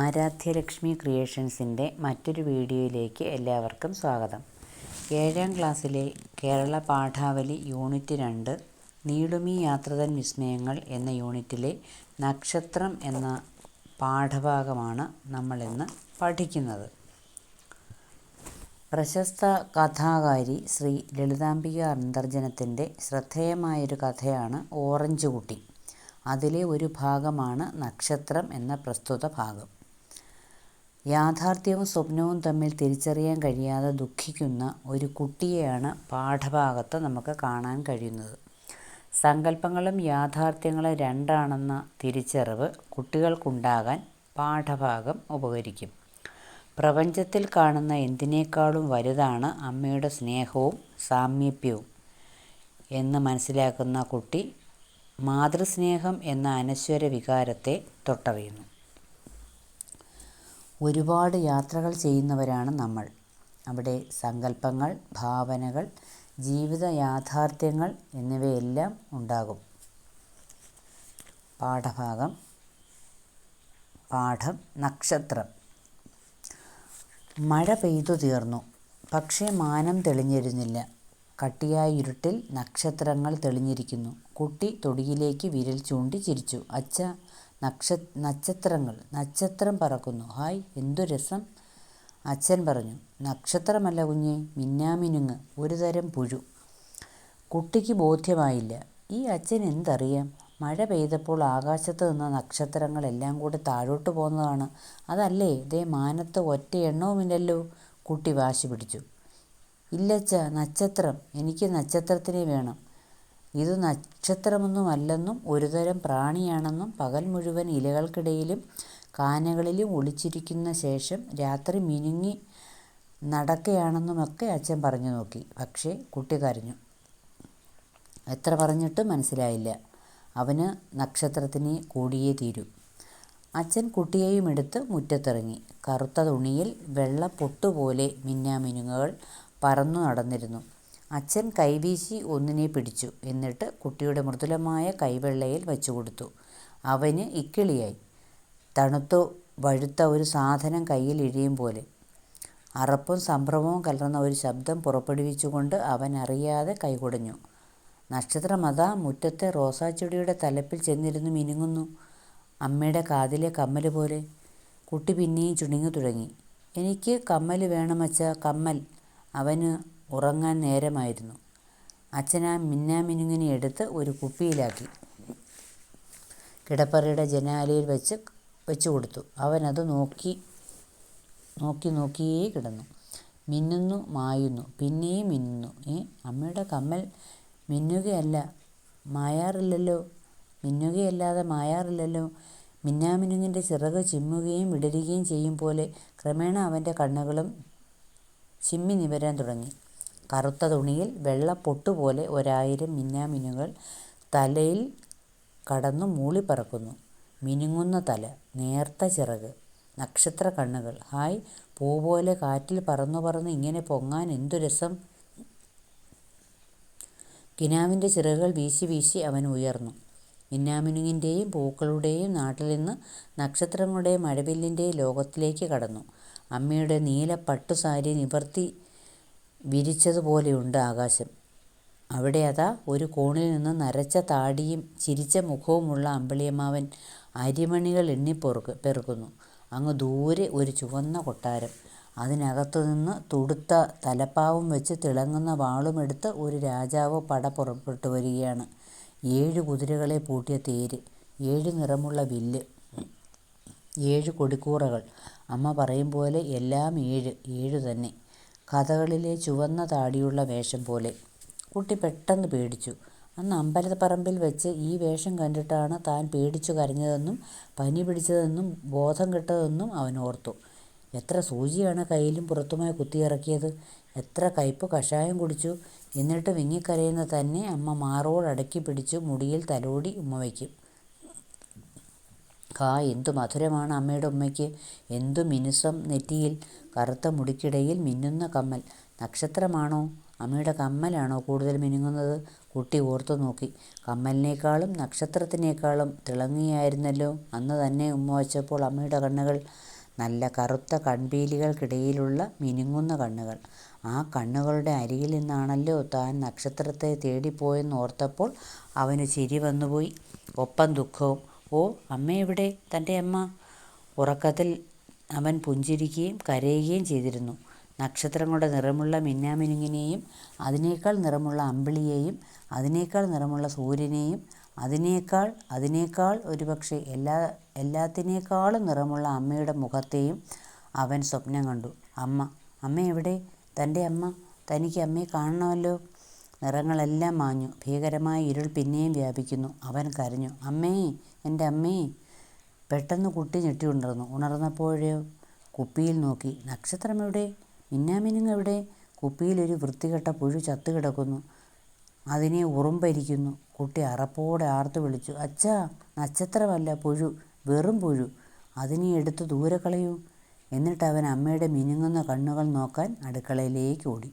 ആരാധ്യലക്ഷ്മി ക്രിയേഷൻസിന്റെ മറ്റൊരു വീഡിയോയിലേക്ക് എല്ലാവർക്കും സ്വാഗതം. ഏഴാം ക്ലാസ്സിലെ കേരള പാഠാവലി യൂണിറ്റ് രണ്ട് നീളുമീ യാത്രതൻ വിസ്മയങ്ങൾ എന്ന യൂണിറ്റിലെ നക്ഷത്രം എന്ന പാഠഭാഗമാണ് നമ്മളിന്ന് പഠിക്കുന്നത്. പ്രശസ്ത കഥാകാരി ശ്രീ ലളിതാംബിക അന്തർജനത്തിന്റെ ശ്രദ്ധേയമായൊരു കഥയാണ് ഓറഞ്ച് കുട്ടി അതിലെ ഒരു ഭാഗമാണ് നക്ഷത്രം എന്ന പ്രസ്തുത ഭാഗം. യാഥാർത്ഥ്യവും സ്വപ്നവും തമ്മിൽ തിരിച്ചറിയാൻ കഴിയാതെ ദുഃഖിക്കുന്ന ഒരു കുട്ടിയെയാണ് പാഠഭാഗത്ത് നമുക്ക് കാണാൻ കഴിയുന്നത്. സങ്കല്പങ്ങളും യാഥാർത്ഥ്യങ്ങളും രണ്ടാണെന്ന തിരിച്ചറിവ് കുട്ടികൾക്കുണ്ടാകാൻ പാഠഭാഗം ഉപകരിക്കും. പ്രപഞ്ചത്തിൽ കാണുന്ന എന്തിനേക്കാളും വലുതാണ് അമ്മയുടെ സ്നേഹവും സാമീപ്യവും എന്ന് മനസ്സിലാക്കുന്ന കുട്ടി മാതൃസ്നേഹം എന്ന അനശ്വര വികാരത്തെ തൊട്ടറിയുന്നു. ഒരുപാട് യാത്രകൾ ചെയ്യുന്നവരാണ് നമ്മൾ. അവിടെ സങ്കല്പങ്ങൾ ഭാവനകൾ ജീവിത യാഥാർത്ഥ്യങ്ങൾ എന്നിവയെല്ലാം ഉണ്ടാകും. പാഠഭാഗം. പാഠം നക്ഷത്രം. മഴ പെയ്തു തീർന്നു. പക്ഷേ മാനം തെളിഞ്ഞിരുന്നില്ല. കട്ടിയായ ഇരുട്ടിൽ നക്ഷത്രങ്ങൾ തെളിഞ്ഞിരിക്കുന്നു. കുട്ടി തൊടിയിലേക്ക് വിരൽ ചൂണ്ടി ചിരിച്ചു. അച്ഛ നക്ഷ നക്ഷത്രങ്ങൾ. നക്ഷത്രം പറക്കുന്നു. ഹായ് എന്തു രസം? അച്ഛൻ പറഞ്ഞു. നക്ഷത്രമല്ല കുഞ്ഞെ മിന്നാമിനുങ്ങ്. ഒരു തരം പുഴു. കുട്ടിക്ക് ബോധ്യമായില്ല. ഈ അച്ഛൻ എന്തറിയാം? മഴ പെയ്തപ്പോൾ ആകാശത്ത് നിന്ന നക്ഷത്രങ്ങളെല്ലാം കൂടി താഴോട്ട് പോകുന്നതാണ്. അതല്ലേ? ദേ മാനത്ത് ഒറ്റ എണ്ണവുമില്ലല്ലോ കുട്ടി വാശി പിടിച്ചു. ഇല്ലച്ച നക്ഷത്രം. എനിക്ക് നക്ഷത്രത്തിനെ വേണം. ഇത് നക്ഷത്രമൊന്നുമല്ലെന്നും ഒരുതരം പ്രാണിയാണെന്നും പകൽ മുഴുവൻ ഇലകൾക്കിടയിലും കാനകളിലും ഒളിച്ചിരിക്കുന്ന ശേഷം രാത്രി മിനുങ്ങി നടക്കുകയാണെന്നുമൊക്കെ അച്ഛൻ പറഞ്ഞു നോക്കി. പക്ഷേ കുട്ടി കരഞ്ഞു. എത്ര പറഞ്ഞിട്ടും മനസ്സിലായില്ല. അവന് നക്ഷത്രത്തിനെ കൂടിയേ തീരൂ. അച്ഛൻ കുട്ടിയെയും എടുത്ത് മുറ്റത്തിറങ്ങി. കറുത്ത തുണിയിൽ വെള്ള പൊട്ടുപോലെ മിന്നാമിനുങ്ങുകൾ പറന്നു നടന്നിരുന്നു. അച്ഛൻ കൈവീശി ഒന്നിനെ പിടിച്ചു. എന്നിട്ട് കുട്ടിയുടെ മൃദുലമായ കൈവെള്ളയിൽ വെച്ചുകൊടുത്തു അവന് ഇക്കിളിയായി. തണുത്തു വഴുത്ത ഒരു സാധനം കയ്യിൽ ഇഴിയും പോലെ. അറപ്പും സംഭ്രമവും കലർന്ന ഒരു ശബ്ദം പുറപ്പെടുവിച്ചുകൊണ്ട് അവൻ അറിയാതെ കൈകുടഞ്ഞു. നക്ഷത്രമതാ മുറ്റത്തെ റോസാച്ചെടിയുടെ തലപ്പിൽ ചെന്നിരുന്ന് മിനുങ്ങുന്നു. അമ്മയുടെ കാതിലെ കമ്മൽ പോലെ. കുട്ടി പിന്നെയും ചുണുങ്ങി തുടങ്ങി. എനിക്ക് കമ്മൽ വേണമച്ച കമ്മൽ. അവന് ഉറങ്ങാൻ നേരമായിരുന്നു. അച്ഛൻ ആ മിന്നാമിനുങ്ങിനെ എടുത്ത് ഒരു കുപ്പിയിലാക്കി. കിടപ്പറയുടെ ജനാലയിൽ വെച്ച് വെച്ചു കൊടുത്തു. അവനത് നോക്കി നോക്കി നോക്കിയേ കിടന്നു. മിന്നുന്നു മായുന്നു. പിന്നെയും മിന്നുന്നു. ഏ അമ്മയുടെ കമ്മൽ മിന്നുകയല്ല. മായാറില്ലല്ലോ. മിന്നുകയല്ലാതെ മായാറില്ലല്ലോ. മിന്നാമിനുങ്ങിന്റെ ചിറക് ചിമ്മുകയും വിടരുകയും ചെയ്യും പോലെ ക്രമേണ അവന്റെ കണ്ണുകളും ചിമ്മി നിവരാൻ തുടങ്ങി. കറുത്ത തുണിയിൽ വെള്ള പൊട്ടുപോലെ ഒരായിരം മിന്നാമിനുകൾ തലയിൽ കടന്നു മൂളിപ്പറക്കുന്നു മിനുങ്ങുന്ന തല നേർത്ത ചിറക് നക്ഷത്ര കണ്ണുകൾ. ഹായ് പൂ പോലെ കാറ്റിൽ പറന്നു പറന്ന് ഇങ്ങനെ പൊങ്ങാൻ എന്തു രസം? കിനാവിന്റെ ചിറകുകൾ വീശി വീശി അവൻ ഉയർന്നു. മിന്നാമിനുങ്ങിന്റെയും പൂക്കളുടെയും നാട്ടിൽ നിന്ന് നക്ഷത്രങ്ങളുടെയും മഴവില്ലിന്റെയും ലോകത്തിലേക്ക് കടന്നു. അമ്മയുടെ നീല പട്ടുസാരി നിവർത്തി വിരിച്ചതുപോലെയുണ്ട് ആകാശം. അവിടെ അതാ ഒരു കോണിൽ നിന്ന് നരച്ച താടിയും ചിരിച്ച മുഖവുമുള്ള അമ്പിളിയമ്മാവൻ അരിമണികൾ എണ്ണിപ്പൊറുക്ക് പെറുക്കുന്നു. അങ്ങ് ദൂരെ ഒരു ചുവന്ന കൊട്ടാരം. അതിനകത്തു നിന്ന് തുടുത്ത തലപ്പാവും വെച്ച് തിളങ്ങുന്ന വാളുമെടുത്ത് ഒരു രാജാവ് പട പുറപ്പെട്ടു വരികയാണ്. ഏഴ് കുതിരകളെ പൂട്ടിയ തേര് ഏഴ് നിറമുള്ള വില്ല് ഏഴ് കൊടിക്കൂറകൾ. അമ്മ പറയും പോലെ എല്ലാം ഏഴ് ഏഴ് തന്നെ. കഥകളിലെ ചുവന്ന താടിയുള്ള വേഷം പോലെ. കുട്ടി പെട്ടെന്ന് പേടിച്ചു. അന്ന് അമ്പലപ്പറമ്പിൽ വെച്ച് ഈ വേഷം കണ്ടിട്ടാണ് താൻ പേടിച്ചു കരഞ്ഞതെന്നും പനി പിടിച്ചതെന്നും ബോധം കെട്ടതെന്നും അവൻ ഓർത്തു. എത്ര സൂചിയാണ് കയ്യിലും പുറത്തുമായി കുത്തിയിറക്കിയത്? എത്ര കയ്പ് കഷായം കുടിച്ചു? എന്നിട്ട് വിങ്ങിക്കരയുന്ന തന്നെ അമ്മ മാറോടടക്കി പിടിച്ചു മുടിയിൽ തലോടി ഉമ്മ വയ്ക്കും. കാ എന്തു മധുരമാണ് അമ്മയുടെ ഉമ്മയ്ക്ക് എന്തു മിനുസം നെറ്റിയിൽ കറുത്ത മുടിക്കിടയിൽ മിന്നുന്ന കമ്മൽ നക്ഷത്രമാണോ അമ്മയുടെ കമ്മലാണോ കൂടുതൽ മിനുങ്ങുന്നത് കുട്ടി ഓർത്തു നോക്കി കമ്മലിനേക്കാളും നക്ഷത്രത്തിനേക്കാളും തിളങ്ങിയായിരുന്നല്ലോ അന്ന് തന്നെ ഉമ്മ വച്ചപ്പോൾ അമ്മയുടെ കണ്ണുകൾ നല്ല കറുത്ത കൺപീലികൾക്കിടയിലുള്ള മിനുങ്ങുന്ന കണ്ണുകൾ. ആ കണ്ണുകളുടെ അരികിൽ നിന്നാണല്ലോ താൻ നക്ഷത്രത്തെ തേടിപ്പോയെന്ന് ഓർത്തപ്പോൾ അവന് ചിരി വന്നുപോയി. ഒപ്പം ദുഃഖവും. "ഓ, അമ്മ എവിടെ തന്റെ അമ്മ? " ഉറക്കത്തിൽ അവൻ പുഞ്ചിരിക്കുകയും കരയുകയും ചെയ്തിരുന്നു. നക്ഷത്രങ്ങളുടെ നിറമുള്ള മിന്നാമിനുങ്ങിനെയും അതിനേക്കാൾ നിറമുള്ള അമ്പിളിയെയും അതിനേക്കാൾ നിറമുള്ള സൂര്യനെയും അതിനേക്കാൾ അതിനേക്കാൾ ഒരുപക്ഷേ എല്ലാത്തിനേക്കാളും നിറമുള്ള അമ്മയുടെ മുഖത്തെയും അവൻ സ്വപ്നം കണ്ടു. "അമ്മ, അമ്മ എവിടെ തന്റെ അമ്മ? തനിക്ക് അമ്മയെ കാണണമല്ലോ! " നിറങ്ങളെല്ലാം മാഞ്ഞു. ഭീകരമായ ഇരുൾ പിന്നെയും വ്യാപിക്കുന്നു. അവൻ കരഞ്ഞു "അമ്മേ, എന്റെ അമ്മേ! " പെട്ടെന്ന് കുട്ടി ഞെട്ടിയുണർന്നു. ഉണർന്നപ്പോഴേ കുപ്പിയിൽ നോക്കി. നക്ഷത്രം എവിടെ മിന്നാമിനുങ്ങ് എവിടെ കുപ്പിയിലൊരു വൃത്തികെട്ട പുഴു ചത്തുകിടക്കുന്നു. അതിനെ ഉറുമ്പരിക്കുന്നു. കുട്ടി അറപ്പോടെ ആർത്തു വിളിച്ചു "അച്ഛാ, നക്ഷത്രമല്ല, പുഴു! വെറും പുഴു! അതിനെ എടുത്ത് ദൂരെ കളയൂ. " അവൻ അമ്മയുടെ മിനുങ്ങുന്ന കണ്ണുകൾ നോക്കാൻ അടുക്കളയിലേക്ക് ഓടി.